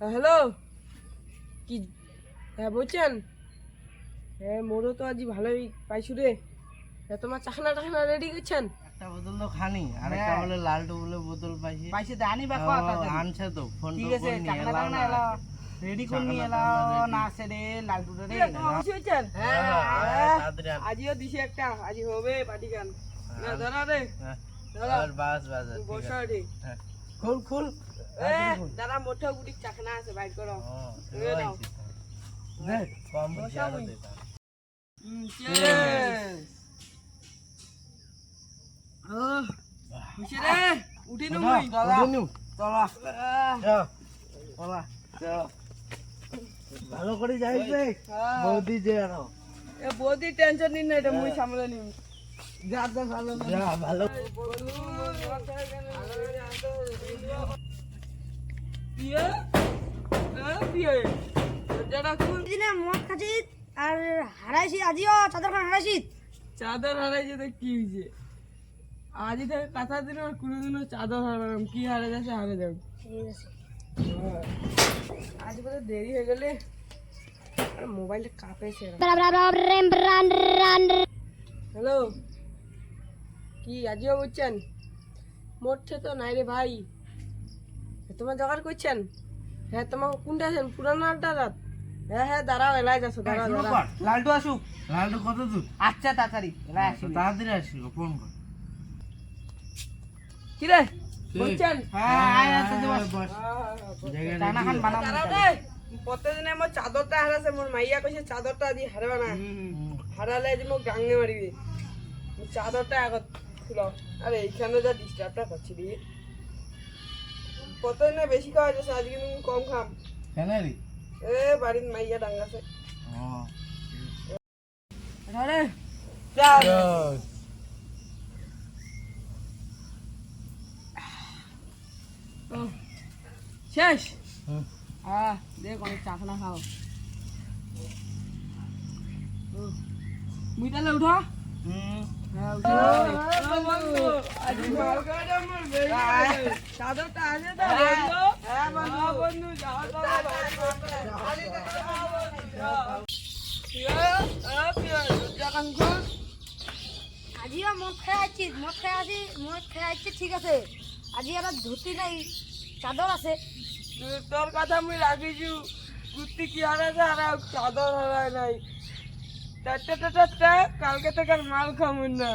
Hello? কি? হ্যাঁ বলছেন? হ্যাঁ মোরও তো আজ ভালোই পাইছু রে। হ্যাঁ তোমার চাখনা টাখনা রেডি করছেন? একটা বোতল তো খানি আর একটা বলে লালটু বলে বোতল পাইছি। পাইছে দানি বা ও, কথা আনছে তো ফোন ঠিক আছে করে নিয়ে টাকা এলাম টাকা না এলা রেডি করে নিয়ে এলা না আসে রে লালটু রে হ্যাঁ, হ্যাঁ, তাড়াতাড়ি আন। আজিও দিছে একটা আজি হবে পার্টি গান না ধরা রে। হ্যাঁ, আর বাস বাস হ্যাঁ। খুল খুল। দাদা মোটা আছে করো। কম উঠি চলা। ভালো করে হ্যাঁ। বৌদি যে আরও। এ বৌদি টেনশন নিন না এটা মুই সামলে নিম। আর হারাইছি আজিও চাদরখান হারাইছি। চাদর হারাইছে তো কি হয়েছে আজ থেকে কথা দিন আর কোনোদিনও চাদর হারালাম। কি হারে যাচ্ছে হারে আছে। আজ বোধহয় দেরি হয়ে গেলে আর মোবাইলটা কাঁপেছে। হ্যালো? কি আজিও বুঝছেন মোটছে তো নাই রে ভাই। তোমার জোগাড় করছেন? হ্যাঁ তোমার কোনটা আছেন পুরানো আলটা রাত? হ্যাঁ হ্যাঁ দাঁড়াও এলাই যাচ্ছ দাঁড়াও দাঁড়াও। লালটু আসুক। লালটু কত দূর? আচ্ছা তাড়াতাড়ি এলা তো তাড়াতাড়ি আসি ফোন কর। কি রে? বুঝছেন হ্যাঁ আয় আছে বস। জায়গা খান বানাম দাঁড়াও রে প্রত্যেকদিনে আমার চাদরটা হারাছে মোর মাইয়া কইছে চাদরটা আদি হারবা না। হারালে যে মোক গাঙ্গে মারিবি চাদরটা আগত আরে এইখানে যা ডিস্টার্বটা করছি রে। প্রত্যেকদিনে বেশি খাওয়া যাচ্ছে আজকে তুমি কম খাম। কেন রে? এ বাড়ির মাইয়া ডাঙ্গাছে। চল। শেষ? হুম। দেখ অনেক চাখনা খাও। তাহলে উঠা। আজিও মদ খাই আছি মদ খাই আছি মদ খাই আছি, ঠিক আছে। আজি আর ধুতি নাই চাদর আছে। তোর কথা মুই রাখিছু কুর্তি কি হারাছে হারা চাদর হারায় নাই। কালকে থেকে মাল খাব না।